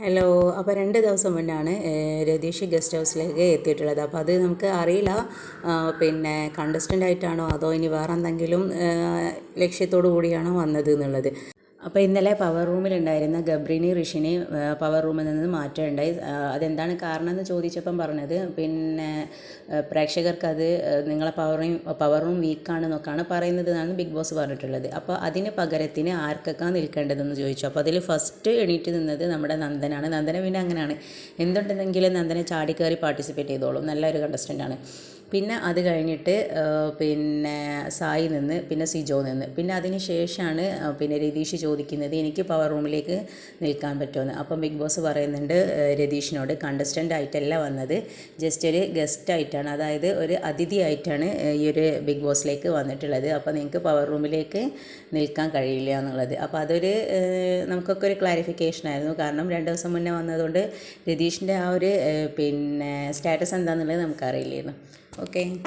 Hello അപ്പോൾ രണ്ട് ദിവസം മുന്നാണ് രതീഷ് ഗസ്റ്റ് ഹൗസിലേക്ക് എത്തിയിട്ടുള്ളത്. അപ്പോൾ അത് നമുക്ക് അറിയില്ല പിന്നെ കണ്ടസ്റ്റന്റ് ആയിട്ടാണോ അതോ ഇനി വേറെ എന്തെങ്കിലും ലക്ഷ്യത്തോടു കൂടിയാണോ വന്നത് എന്നുള്ളത്. അപ്പോൾ ഇന്നലെ പവർ റൂമിലുണ്ടായിരുന്ന ഗബ്രിനി ഋഷിനെ പവർ റൂമിൽ നിന്ന് മാറ്റമുണ്ടായി. അതെന്താണ് കാരണം എന്ന് ചോദിച്ചപ്പം പറഞ്ഞത് പിന്നെ പ്രേക്ഷകർക്ക് അത് നിങ്ങളെ പവർ റൂം പവർ റൂം വീക്കാണെന്നൊക്കെയാണ് പറയുന്നത് എന്നാണ് ബിഗ് ബോസ് പറഞ്ഞിട്ടുള്ളത്. അപ്പോൾ അതിന് പകരത്തിന് ആർക്കൊക്കെ നിൽക്കേണ്ടതെന്ന് ചോദിച്ചു. അപ്പോൾ അതിൽ ഫസ്റ്റ് എണീറ്റ് നിന്നത് നമ്മുടെ നന്ദനാണ്. നന്ദന പിന്നെ അങ്ങനെയാണ്. എന്തുണ്ടെങ്കിലും നന്ദനെ ചാടിക്കയറി പാർട്ടിസിപ്പേറ്റ് ചെയ്തോളും. നല്ലൊരു കണ്ടസ്റ്റന്റാണ് പിന്നെ അത് കഴിഞ്ഞിട്ട് പിന്നെ സായി നിന്ന് പിന്നെ സിജോ നിന്ന്. പിന്നെ അതിന് ശേഷമാണ് പിന്നെ രതീഷ് ചോദിക്കുന്നത് എനിക്ക് പവർ റൂമിലേക്ക് നിൽക്കാൻ പറ്റുമെന്ന് അപ്പം ബിഗ് ബോസ് പറയുന്നുണ്ട് രതീഷിനോട് കണ്ടസ്റ്റന്റ് ആയിട്ടല്ല വന്നത്. ജസ്റ്റ് ഒരു ഗസ്റ്റ് ആയിട്ടാണ്. അതായത് ഒരു അതിഥി ആയിട്ടാണ് ആ, ഈ ഒരു ബിഗ് ബോസിലേക്ക് വന്നിട്ടുള്ളത്. അപ്പോൾ നിങ്ങൾക്ക് പവർ റൂമിലേക്ക് നിൽക്കാൻ കഴിയില്ല എന്നുള്ളത്. അപ്പോൾ അതൊരു നമുക്കൊക്കെ ഒരു ക്ലാരിഫിക്കേഷൻ ആയിരുന്നു. കാരണം രണ്ട് ദിവസം മുന്നേ വന്നതുകൊണ്ട് രതീഷിന്റെ ആ ഒരു പിന്നെ സ്റ്റാറ്റസ് എന്താണെന്നുള്ളത് നമുക്കറിയില്ലായിരുന്നു. okay